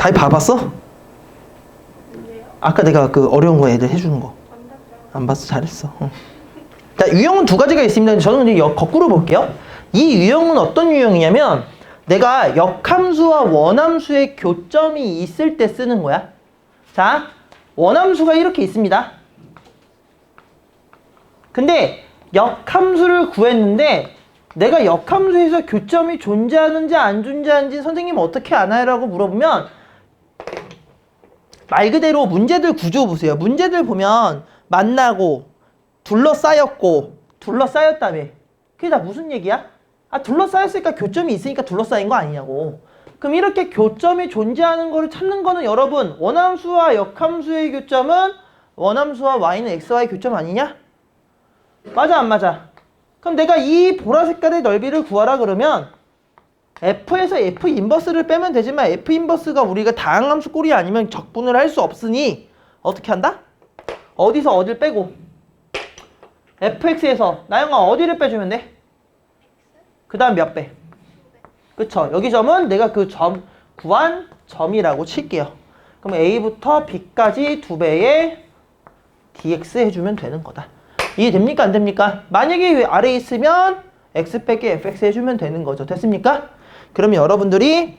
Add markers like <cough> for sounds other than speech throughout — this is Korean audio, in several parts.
다 봐봤어? 아까 내가 그 어려운 거 애들 해주는 거. 안 봤어. 잘했어. 어. 자, 유형은 두 가지가 있습니다. 저는 이제 역- 거꾸로 볼게요. 이 유형은 어떤 유형이냐면 내가 역함수와 원함수의 교점이 있을 때 쓰는 거야. 자, 원함수가 이렇게 있습니다. 근데 역함수를 구했는데 내가 역함수에서 교점이 존재하는지 안 존재하는지 선생님 어떻게 아나요? 라고 물어보면 말 그대로 문제들 구조 보세요. 문제들 보면 만나고 둘러싸였고 둘러싸였다며. 그게 다 무슨 얘기야? 아 둘러싸였으니까 교점이 있으니까 둘러싸인 거 아니냐고. 그럼 이렇게 교점이 존재하는 거를 찾는 거는 여러분 원함수와 역함수의 교점은 원함수와 y는 x와의 교점 아니냐? 맞아 안 맞아? 그럼 내가 이 보라 색깔의 넓이를 구하라 그러면 F에서 F 인버스를 빼면 되지만 F 인버스가 우리가 다항함수 꼴이 아니면 적분을 할 수 없으니 어떻게 한다? 어디서 어딜 빼고 fx에서 나영아 어디를 빼주면 돼? 그 다음 몇 배? 그쵸 여기 점은 내가 그 점 구한 점이라고 칠게요 그럼 a부터 b까지 두 배의 dx 해주면 되는 거다 이해됩니까 안 됩니까? 만약에 아래에 있으면 x 빼기 fx 해주면 되는 거죠 됐습니까? 그러면 여러분들이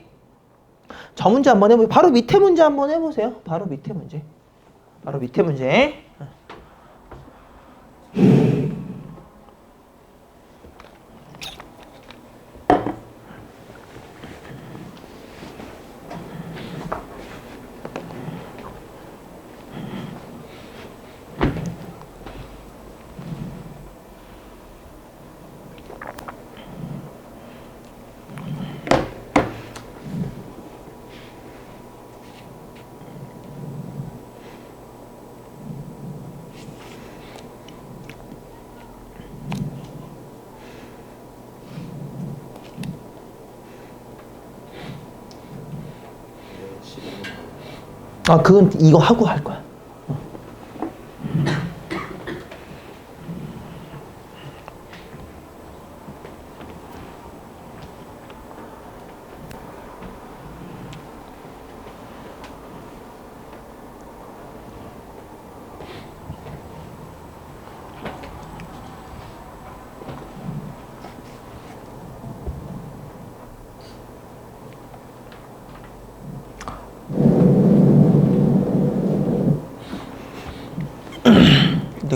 저 문제 한번 해보세요 바로 밑에 문제 한번 해보세요. 바로 밑에 문제. 바로 밑에 문제 아 그건 이거 하고 할 거야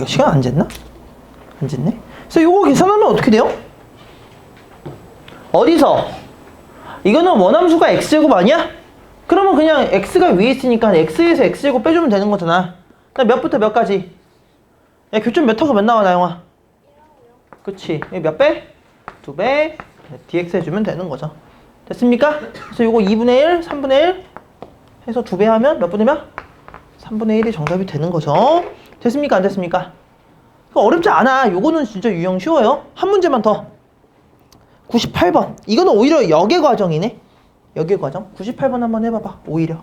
시간 안 쟀나? 안 쟀네? 그래서 요거 계산하면 어떻게 돼요? 어디서? 이거는 원함수가 x제곱 아니야? 그러면 그냥 x가 위에 있으니까 x에서 x제곱 빼주면 되는 거잖아 몇부터 몇까지? 야 교점 몇 하고 몇 나와 나영아? 그치 몇 배? 두 배 dx 해주면 되는 거죠 됐습니까? 그래서 요거 2분의 1, 3분의 1 해서 두 배 하면 몇 분의 몇? 3분의 1이 정답이 되는 거죠. 됐습니까? 안 됐습니까? 어렵지 않아. 요거는 진짜 유형 쉬워요. 한 문제만 더. 98번. 이거는 오히려 역의 과정이네. 역의 과정. 98번 한번 해봐봐. 오히려.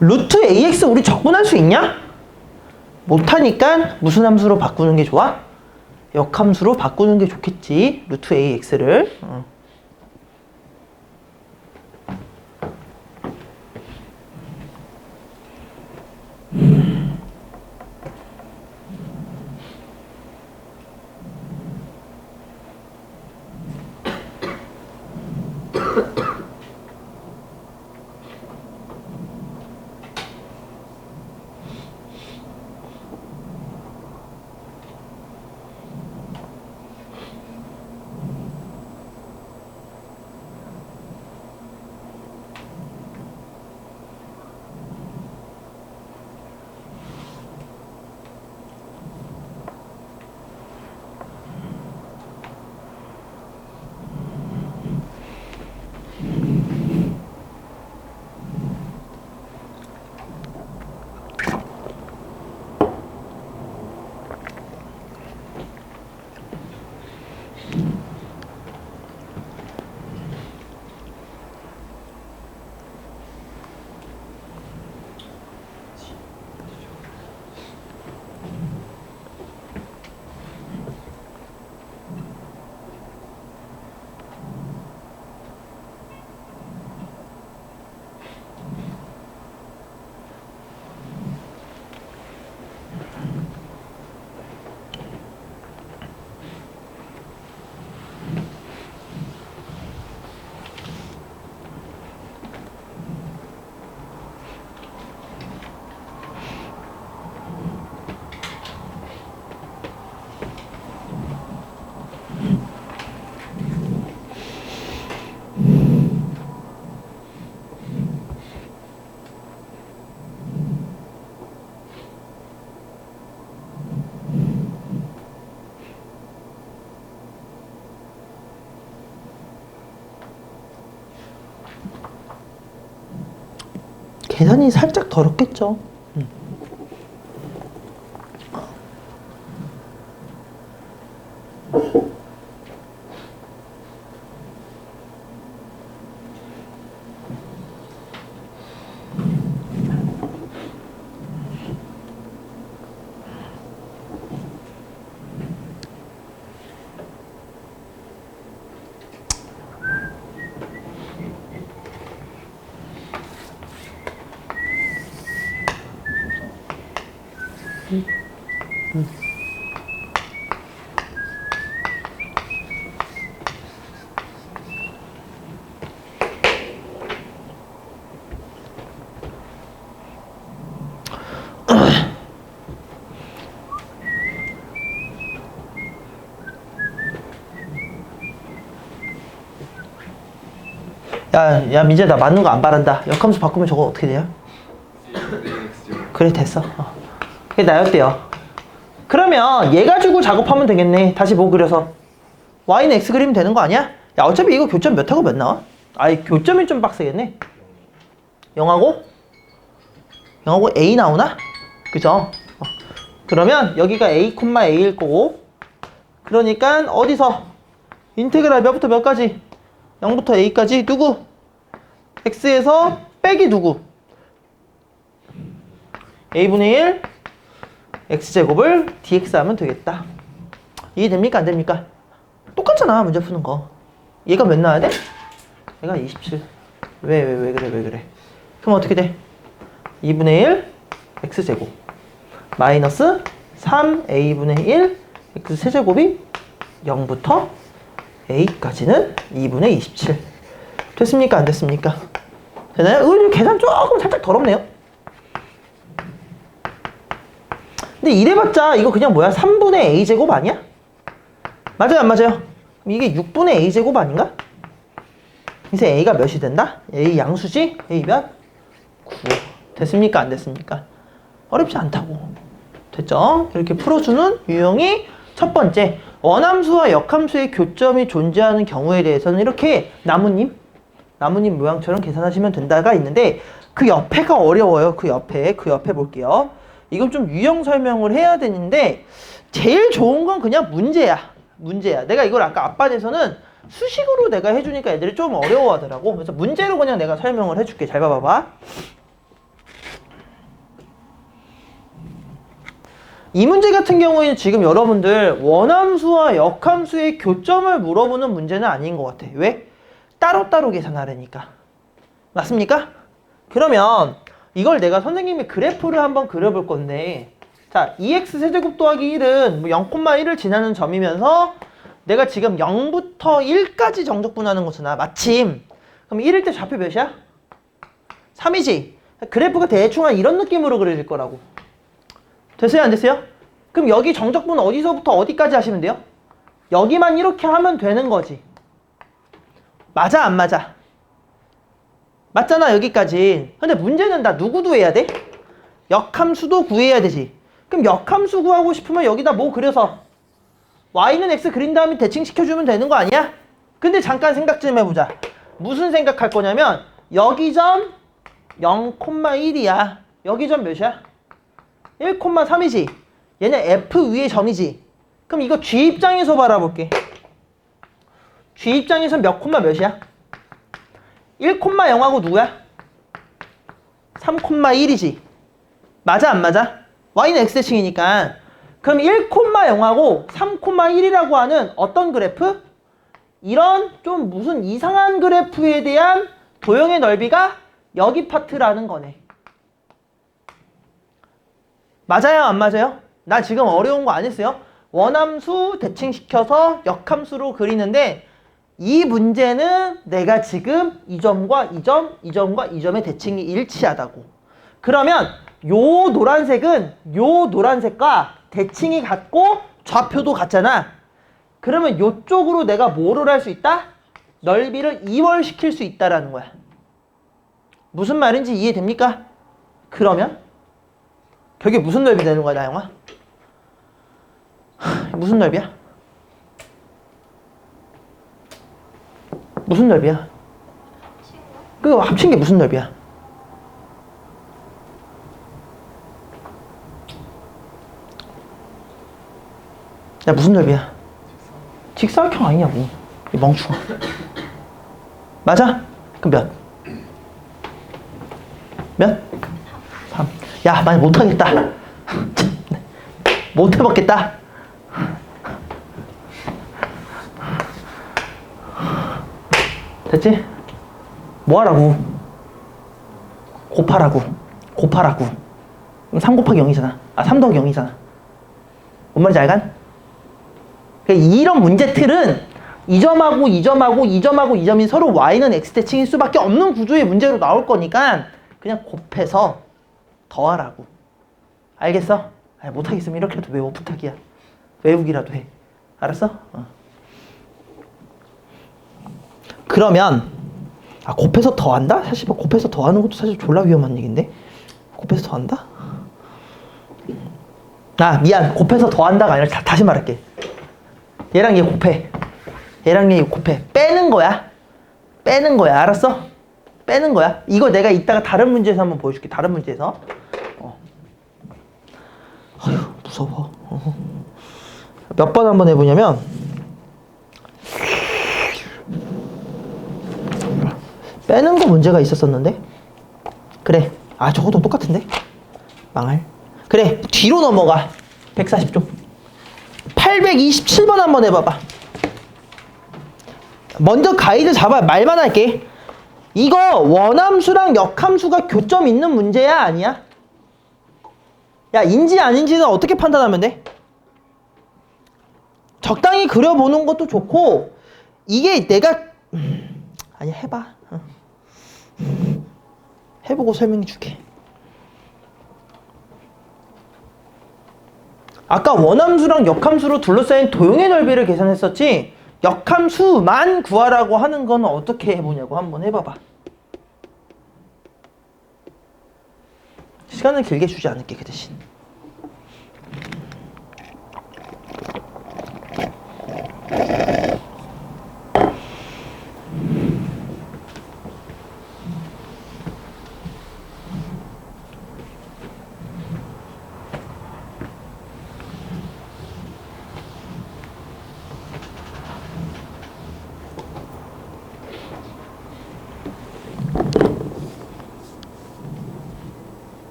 루트 ax 우리 적분할 수 있냐? 못하니까 무슨 함수로 바꾸는 게 좋아? 역함수로 바꾸는 게 좋겠지. 루트 AX를. 어. 계산이 살짝 더럽겠죠. 음. 야, 야 민재 나 맞는 거 안 바란다. 역함수 바꾸면 저거 어떻게 돼요? 그래 됐어. 어. 그게 나였대요. 그러면 얘 가지고 작업하면 되겠네. 다시 뭐 그려서 y는 x 그리면 되는 거 아니야? 야 어차피 이거 교점 몇 하고 몇 나와? 아이 교점이 좀 빡세겠네. 0하고 0하고 a 나오나? 그죠? 어. 그러면 여기가 a, a일 거고 그러니까 어디서 인테그랄 몇부터 몇까지? 0부터 a까지 누구? X에서 빼기 누구? a분의 1 x제곱을 dx 하면 되겠다. 이해됩니까? 안 됩니까? 똑같잖아, 문제 푸는 거. 얘가 몇 나와야 돼? 얘가 27. 왜, 왜, 왜 그래, 왜 그래. 그럼 어떻게 돼? 2분의 1 x제곱 마이너스 3a분의 1 x세제곱이 0부터 a까지는 2분의 27. 됐습니까? 안 됐습니까? 되나요? 이거 계산 조금 살짝 더럽네요. 근데 이래봤자 이거 그냥 뭐야? 3분의 a제곱 아니야? 맞아요 안 맞아요? 이게 6분의 a제곱 아닌가? 이제 a가 몇이 된다? a 양수지? a 몇? 9 됐습니까? 안 됐습니까? 어렵지 않다고 됐죠? 이렇게 풀어주는 유형이 첫 번째 원함수와 역함수의 교점이 존재하는 경우에 대해서는 이렇게 나무님 나무님 모양처럼 계산하시면 된다가 있는데 그 옆에가 어려워요 그 옆에 그 옆에 볼게요 이건 좀 유형 설명을 해야 되는데 제일 좋은 건 그냥 문제야. 문제야. 내가 이걸 아까 앞반에서는 수식으로 내가 해주니까 애들이 좀 어려워하더라고. 그래서 문제로 그냥 내가 설명을 해줄게. 잘 봐봐봐. 이 문제 같은 경우에는 지금 여러분들 원함수와 역함수의 교점을 물어보는 문제는 아닌 것 같아. 왜? 따로따로 계산하려니까. 맞습니까? 그러면 이걸 내가 선생님이 그래프를 한번 그려볼 건데 자 2x 세제곱 더하기 1은 뭐 0,1을 지나는 점이면서 내가 지금 0부터 1까지 정적분하는 거잖아 마침 그럼 1일 때 좌표 몇이야? 3이지 그래프가 대충 한 이런 느낌으로 그려질 거라고 됐어요 안 됐어요? 그럼 여기 정적분 어디서부터 어디까지 하시면 돼요? 여기만 이렇게 하면 되는 거지 맞아 안 맞아? 맞잖아 여기까지 근데 문제는 나 누구도 해야 돼? 역함수도 구해야 되지 그럼 역함수 구하고 싶으면 여기다 뭐 그려서 y는 x 그린 다음에 대칭시켜주면 되는 거 아니야? 근데 잠깐 생각 좀 해보자 무슨 생각할 거냐면 여기 점 0,1이야 여기 점 몇이야? 1,3이지 얘는 f 위의 점이지 그럼 이거 g 입장에서 바라볼게 g 입장에서 몇 콤마 몇이야? 1,0하고 누구야? 3,1이지. 맞아 안 맞아? y는 x대칭이니까. 그럼 1,0하고 3,1이라고 하는 어떤 그래프? 이런 좀 무슨 이상한 그래프에 대한 도형의 넓이가 여기 파트라는 거네. 맞아요 안 맞아요? 나 지금 어려운 거 안 했어요? 원함수 대칭시켜서 역함수로 그리는데 이 문제는 내가 지금 이 점과 이 점, 이 점과 이 점의 대칭이 일치하다고. 그러면 요 노란색은 요 노란색과 대칭이 같고 좌표도 같잖아. 그러면 요쪽으로 내가 뭐를 할 수 있다? 넓이를 이월시킬 수 있다라는 거야. 무슨 말인지 이해됩니까? 그러면 그게 무슨 넓이 되는 거야, 나영아? 하, 무슨 넓이야? 무슨 넓이야? 그거 합친 게 무슨 넓이야? 야 무슨 넓이야? 직사각형 아니냐고 뭐. 이 멍충아 맞아? 그럼 몇? 몇? 3야 많이 못하겠다 <laughs> 못해먹겠다 됐지? 뭐 하라고? 곱하라고. 곱하라고. 그럼 3 곱하기 0이잖아. 아, 3 더하기 0이잖아. 뭔 말인지 알간? 그러니까 이런 문제 틀은 이 점하고 이 점하고 이 점하고 이 점이 서로 y는 x 대칭일 수밖에 없는 구조의 문제로 나올 거니까 그냥 곱해서 더하라고. 알겠어? 아, 못하겠으면 이렇게라도 외워 부탁이야. 외우기라도 해. 알았어? 어. 그러면 아 곱해서 더한다? 사실 뭐 곱해서 더하는 것도 사실 졸라 위험한 얘기인데? 곱해서 더한다? 아 미안. 곱해서 더한다가 아니라 다, 다시 말할게. 얘랑 얘 곱해. 얘랑 얘 곱해. 빼는 거야. 빼는 거야. 알았어? 빼는 거야. 이거 내가 이따가 다른 문제에서 한번 보여줄게. 다른 문제에서. 어. 아휴 무서워. 어. 몇번 한번 해보냐면 빼는 거 문제가 있었었는데? 그래. 아 저것도 똑같은데? 망할. 그래 뒤로 넘어가. 140쪽. 827번 한번 해봐봐. 먼저 가이드 잡아 말만 할게. 이거 원함수랑 역함수가 교점 있는 문제야 아니야? 야 인지 아닌지는 어떻게 판단하면 돼? 적당히 그려보는 것도 좋고 이게 내가 음, 아니 해봐. 어. 해보고 설명해 줄게. 아까 원함수랑 역함수로 둘러싸인 도형의 넓이를 계산했었지 역함수만 구하라고 하는 건 어떻게 해보냐고 한번 해봐봐. 시간을 길게 주지 않을게 그 대신.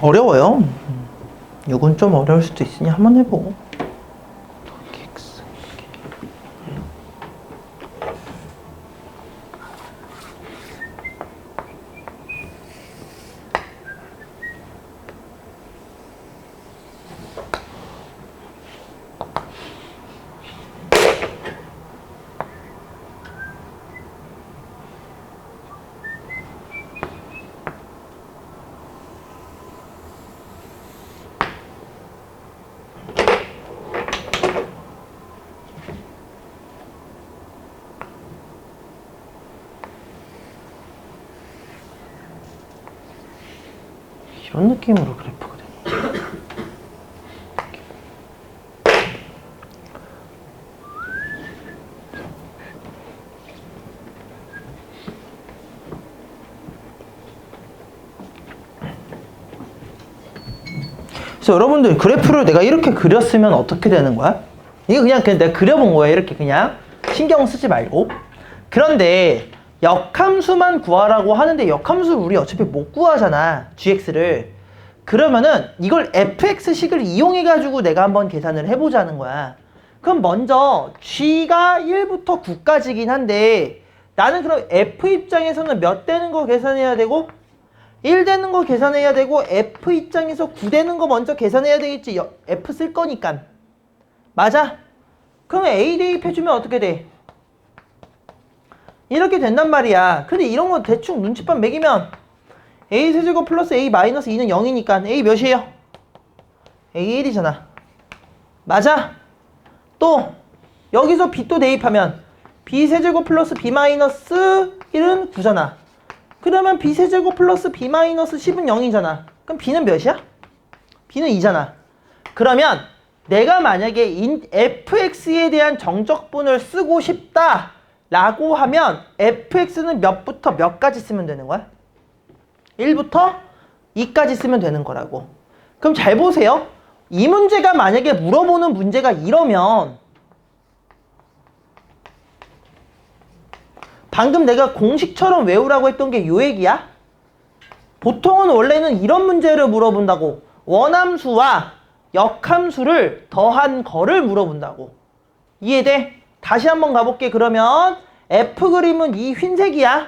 어려워요. 이건 좀 어려울 수도 있으니 한번 해보고. 이런 느낌으로 그래프가 되네. 그래서 여러분들 그래프를 내가 이렇게 그렸으면 어떻게 되는 거야? 이거 그냥 그냥 내가 그려본 거예요. 이렇게 그냥 신경 쓰지 말고. 그런데 역함수만 구하라고 하는데 역함수 우리 어차피 못 구하잖아. gx를. 그러면은 이걸 fx식을 이용해 가지고 내가 한번 계산을 해보자는 거야. 그럼 먼저 g가 1부터 9까지긴 한데 나는 그럼 f 입장에서는 몇 되는 거 계산해야 되고 1 되는 거 계산해야 되고 f 입장에서 9 되는 거 먼저 계산해야 되겠지. 여- f 쓸 거니까. 맞아? 그럼 a 대입해주면 어떻게 돼? 이렇게 된단 말이야. 근데 이런 거 대충 눈치밥 매기면 a 세제곱 플러스 a 마이너스 2는 0이니까 a 몇이에요? a 1이잖아. 맞아? 또 여기서 b 또 대입하면 b 세제곱 플러스 b 마이너스 1은 9잖아. 그러면 b 세제곱 플러스 b 마이너스 10은 0이잖아. 그럼 b는 몇이야? b는 2잖아. 그러면 내가 만약에 인 fx에 대한 정적분을 쓰고 싶다 라고 하면 fx는 몇부터 몇까지 쓰면 되는 거야? 1부터 2까지 쓰면 되는 거라고. 그럼 잘 보세요. 이 문제가 만약에 물어보는 문제가 이러면 방금 내가 공식처럼 외우라고 했던 게 요 얘기야? 보통은 원래는 이런 문제를 물어본다고 원함수와 역함수를 더한 거를 물어본다고 이해돼? 다시 한번 가볼게. 그러면 F 그림은 이 흰색이야?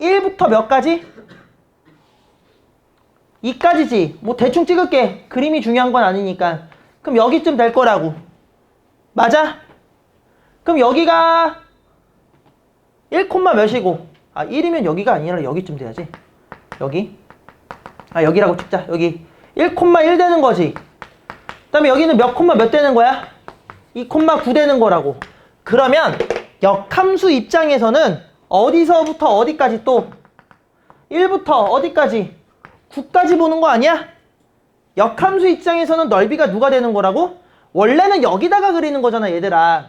1부터 몇 가지? 2까지지. 뭐 대충 찍을게. 그림이 중요한 건 아니니까. 그럼 여기쯤 될 거라고. 맞아? 그럼 여기가 1 몇이고? 아 1이면 여기가 아니라 여기쯤 돼야지. 여기? 아 여기라고 찍자. 여기. 1,1 되는 거지. 그 다음에 여기는 몇 콤마 몇 되는 거야? 2,9 되는 거라고 그러면 역함수 입장에서는 어디서부터 어디까지 또 1부터 어디까지 9까지 보는 거 아니야? 역함수 입장에서는 넓이가 누가 되는 거라고? 원래는 여기다가 그리는 거잖아 얘들아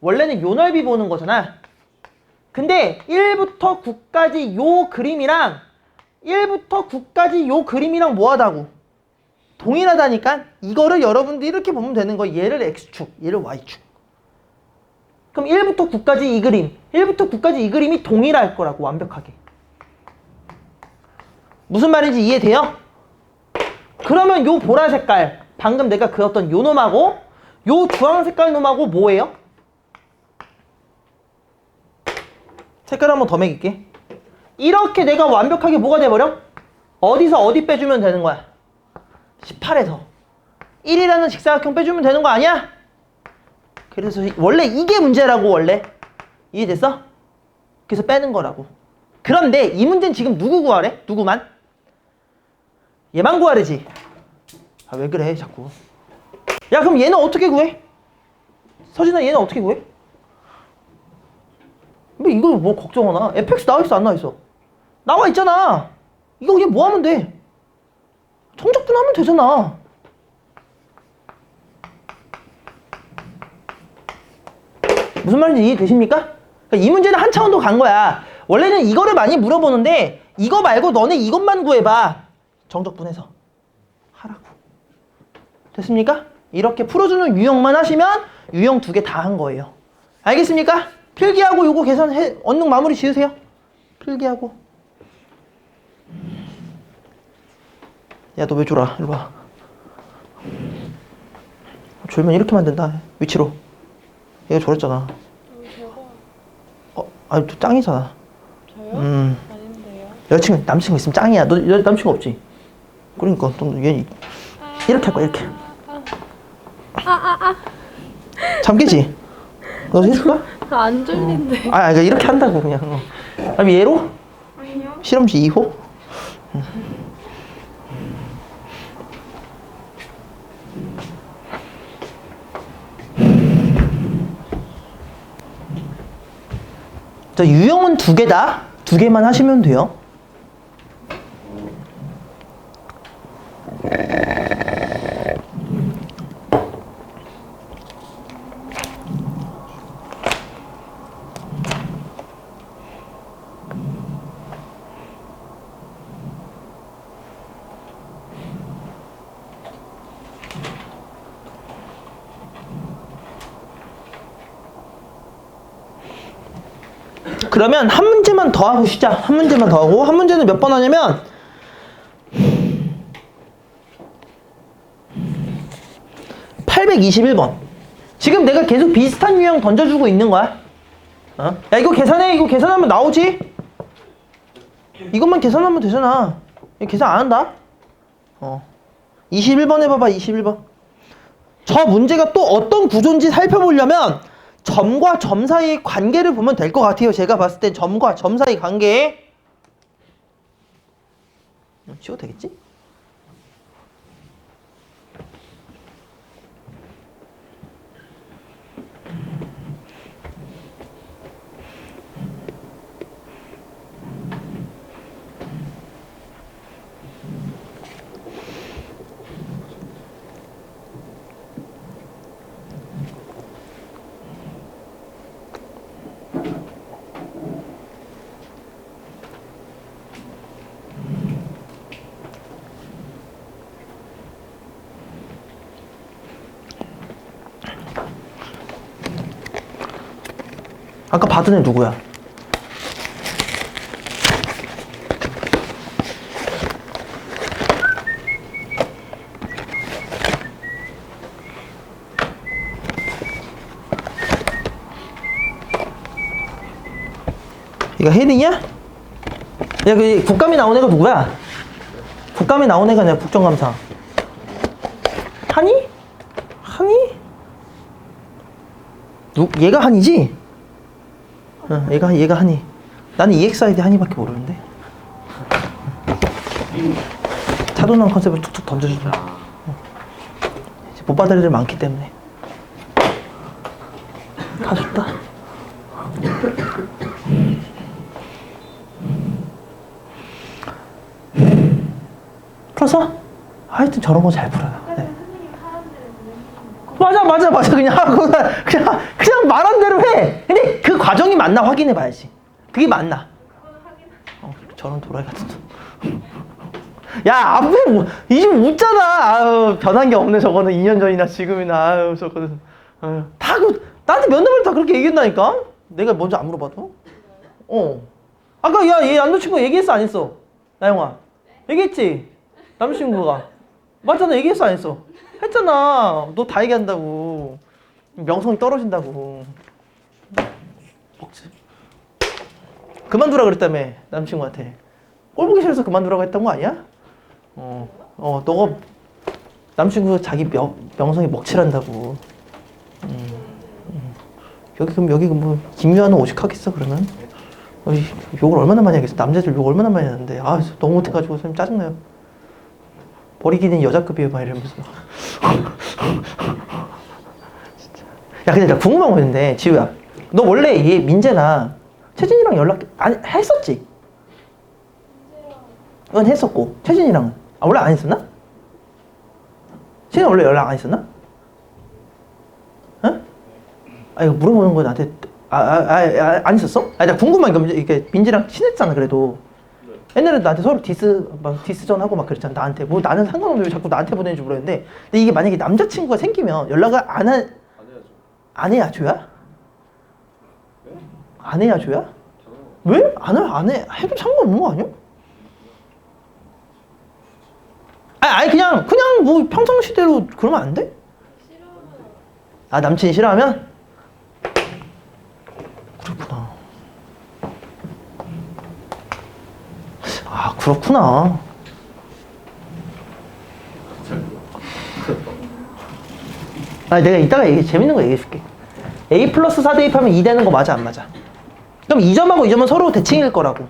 원래는 요 넓이 보는 거잖아 근데 1부터 9까지 요 그림이랑 1부터 9까지 요 그림이랑 뭐하다고? 동일하다니까? 이거를 여러분들 이렇게 보면 되는 거야. 얘를 X축, 얘를 Y축. 그럼 1부터 9까지 이 그림, 1부터 9까지 이 그림이 동일할 거라고, 완벽하게. 무슨 말인지 이해돼요? 그러면 요 보라 색깔, 방금 내가 그렸던 요 놈하고 요 주황 색깔 놈하고 뭐예요? 색깔 한번 더 매길게. 이렇게 내가 완벽하게 뭐가 돼버려? 어디서 어디 빼주면 되는 거야? 18에서 1이라는 직사각형 빼주면 되는 거 아니야? 그래서 이- 원래 이게 문제라고 원래 이해됐어? 그래서 빼는 거라고 그런데 이 문제는 지금 누구 구하래? 누구만? 얘만 구하래지 아 왜 그래 자꾸 야 그럼 얘는 어떻게 구해? 서진아 얘는 어떻게 구해? 뭐 이거 뭐 걱정하나? fx 나와 있어 안 나와 있어? 나와 있잖아. 이거 그냥 뭐 하면 돼? 정적분 하면 되잖아. 무슨 말인지 이해되십니까? 그러니까 이 문제는 한 차원 더 간 거야. 원래는 이거를 많이 물어보는데 이거 말고 너네 이것만 구해봐. 정적분해서 하라고. 됐습니까? 이렇게 풀어주는 유형만 하시면 유형 두 개 다 한 거예요. 알겠습니까? 필기하고 요거 계산해 언능 마무리 지으세요. 필기하고. 야 너 왜 졸아? 일로 와. 졸면 이렇게 만든다. 위치로. 얘가 졸았잖아. 어, 아니 또 짱이잖아. 저요? 음. 아닌데요. 여자친구 남친구 있으면 짱이야. 너 여, 남친구 없지? 그러니까 또얘 이렇게 할 거야 이렇게. 잠기지? 너 해줄 거야? 안 졸린데. 아, 그러니까 이렇게 한다고 그냥. 어. 그럼 얘로? 아니요. 실험지 2호? 자, 유형은 두 개다. 두 개만 하시면 돼요. 그러면 한 문제만 더 하고 쉬자. 한 문제만 더 하고. 한 문제는 몇 번 하냐면 (821번) 지금 내가 계속 비슷한 유형 던져주고 있는 거야. 어? 야 이거 계산해. 이거 계산하면 나오지? 이것만 계산하면 되잖아. 계산 안 한다? 어. 21번 해봐봐 21번. 저 문제가 또 어떤 구조인지 살펴보려면 점과 점 사이의 관계를 보면 될 것 같아요. 제가 봤을 땐 점과 점 사이 관계. 음, 쉬워도 되겠지? 아까 받은 애 누구야? 이거 헤딩이야? 야, 그 국감이 나온 애가 누구야? 국감이 나온 애가 내가 국정감사. 한이? 한이? 누, 얘가 한이지? 응, 얘가 얘가 한이. 나는 EXID 한이밖에 모르는데. 차도난 컨셉을 툭툭 던져준다. 어. 못 받을 애들 많기 때문에. 가졌다. 풀었어? 하여튼 저런 거 잘 풀어요. 네. 맞아 맞아 맞아. 그냥 그냥 그냥 말한 대로 해. 근데 그 과정이 맞나 확인해 봐야지. 그게 맞나. 어, 저런 도라이 같은 야 앞에 뭐, 이집 웃잖아. 아유 변한 게 없네 저거는. 2년 전이나 지금이나. 아유 저거는. 아유, 다 그, 나한테 면담을 다 그렇게 얘기했다니까? 내가 먼저 안 물어봐도? 어. 아까 야 얘 남자친구 얘기했어 안 했어? 나영아 얘기했지? 남자친구가 맞잖아 얘기했어 안 했어. 했잖아. 너 다 얘기한다고. 명성이 떨어진다고. 먹지. 그만두라 그랬다며 남친구한테. 꼴 보기 싫어서 그만두라고 했던 거 아니야? 어, 어 너가 남친구 자기 명, 명성이 먹칠한다고. 음, 음. 여기 그럼 여기 뭐 김유한은 오직하겠어 그러면? 어이, 욕을 얼마나 많이 하겠어? 남자들 욕 얼마나 많이 하는데. 아 너무 못해가지고 선생님 짜증나요 버리기는 여자급이에요 막 이러면서 진짜. 야 근데 나 궁금한 거 있는데 지우야 너 원래 얘 민재나 채진이랑 연락 안 했었지? 응 했었고 채진이랑은 아 원래 안 했었나? 채진 원래 연락 안 했었나? 응? 아 이거 물어보는 거 나한테 아아안 아, 안 했었어? 아나 궁금한 게 이게 민재랑 친했잖아 그래도 옛날에 나한테 서로 디스 막 디스전 하고 막 그랬잖아 나한테 뭐 나는 상관없는데 왜 자꾸 나한테 보내는지 모르겠는데 근데 이게 만약에 남자친구가 생기면 연락을 안한안 해야 줘야? 안 해야 줘야? 왜? 안 해? 안 해? 해도 상관없는 거 아니야? 아니, 아니 그냥 그냥 뭐 평상시대로 그러면 안 돼? 아 남친이 싫어하면? 그렇구나 아 그렇구나. 아 내가 이따가 얘기 재밌는 거 얘기해 줄게. A 플러스 4 대입하면 2 되는 거 맞아 안 맞아? 그럼 2점하고 2점은 서로 대칭일 거라고.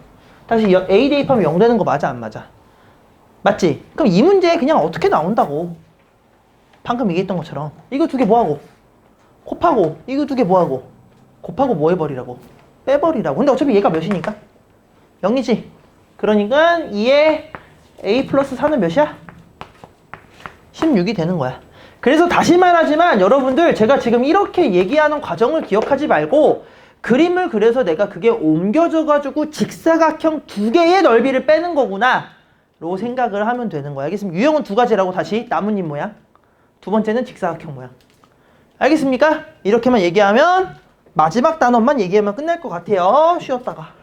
다시 여- A 대입하면 0 되는 거 맞아 안 맞아? 맞지? 그럼 이 문제 그냥 어떻게 나온다고? 방금 얘기했던 것처럼. 이거 두 개 뭐하고? 곱하고 이거 두 개 뭐하고? 곱하고 뭐 해버리라고? 빼버리라고. 근데 어차피 얘가 몇이니까? 0이지 그러니까 2에 A 플러스 4는 몇이야? 16이 되는 거야 그래서 다시 말하지만 여러분들 제가 지금 이렇게 얘기하는 과정을 기억하지 말고 그림을 그려서 내가 그게 옮겨져 가지고 직사각형 두 개의 넓이를 빼는 거구나 로 생각을 하면 되는 거야 알겠습니까? 유형은 두 가지라고 다시 나뭇잎 모양 두 번째는 직사각형 모양 알겠습니까? 이렇게만 얘기하면 마지막 단원만 얘기하면 끝날 것 같아요. 쉬었다가.